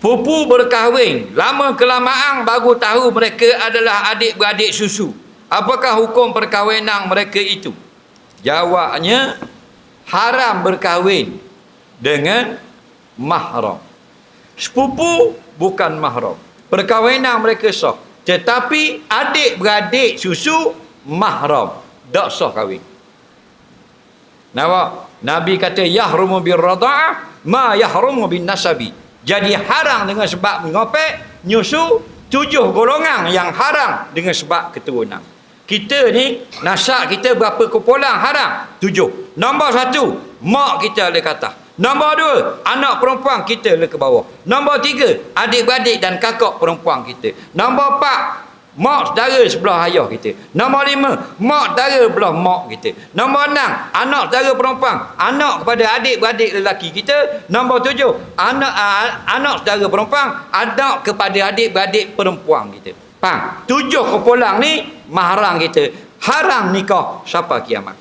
Sepupu berkahwin. Lama kelamaan baru tahu mereka adalah adik-beradik susu. Apakah hukum perkahwinan mereka itu? Jawabnya, haram berkahwin dengan mahram. Sepupu bukan mahram. Perkahwinan mereka sah. Tetapi adik-beradik susu mahram. Tak sah kahwin. Nampak? Nabi kata yahrumu bir rada'ah ma yahrumu bin nasabi. Jadi haram dengan sebab mengopek, nyusu, tujuh golongan yang haram dengan sebab keturunan. Kita ni, nasab kita berapa kumpulan haram? Tujuh. Nombor satu, mak kita ada kata. Nombor dua, anak perempuan kita le ke bawah. Nombor tiga, adik-beradik dan kakak perempuan kita. Nombor empat, mak saudara sebelah ayah kita. Nombor lima, mak saudara belah mak kita. Nombor enam, anak saudara perempuan. Anak kepada adik-beradik lelaki kita. Nombor tujuh, anak uh, anak saudara perempuan. Anak kepada adik-beradik perempuan kita. Faham? Tujuh kumpulan ni, mahram kita. Haram nikah siapa kiamat.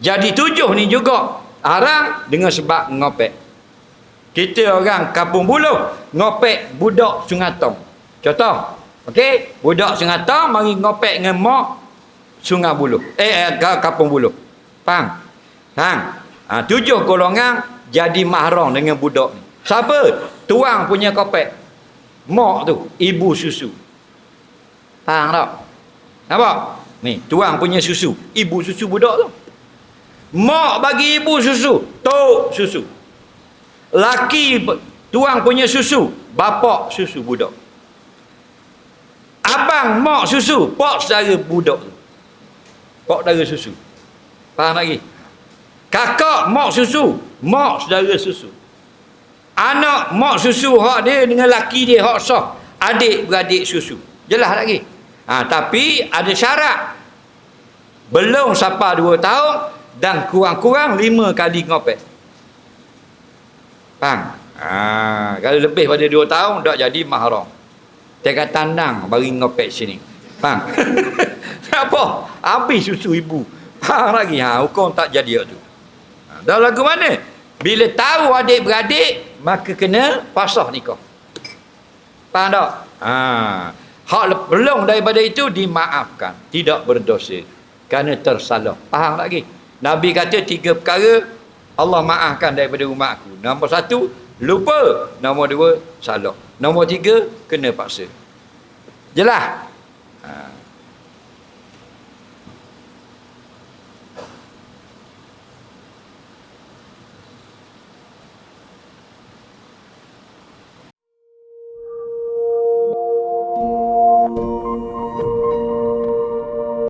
Jadi tujuh ni juga haram dengan sebab ngopek. Kita orang kampung buluh ngopek budak sungatong. Contoh, Okey, budak Sungatang mari ngopek dengan mak Sungai Buluh. Eh, eh Kampung Buluh. Faham? Faham? Ha, tujuh golongan jadi mahram dengan budak ni. Siapa? Tuang punya kopek. Mak tu, ibu susu. Faham tak? Nampak? Ni, tuang punya susu. Ibu susu budak tu. Mak bagi ibu susu. Tok susu. Laki tuang punya susu. Bapak susu budak. Abang mak susu, pak saudara budak tu. Pak saudara susu. Faham lagi? Kakak mak susu, mak saudara susu. Anak mak susu hak dia dengan laki dia hak sah. Adik beradik susu. Jelas lagi. Ha, tapi ada syarat. Belum sampai dua tahun dan kurang-kurang lima kali ngopek. Faham? Ha, kalau lebih pada dua tahun tak jadi mahram. Tengah tandang bagi ngopek sini. Faham? Apa? Habis susu ibu. Faham lagi? Ha, hukum tak jadi tu. Ha, dah lagu mana? Bila tahu adik-beradik, maka kena pasah nikah. Faham tak? Ha. Hak belum daripada itu dimaafkan. Tidak berdosa. Kerana tersalah. Faham lagi? Nabi kata tiga perkara Allah maafkan daripada umat aku. Nombor satu, lupa. Nombor dua, salah. Nombor tiga, kena paksa. Jelas?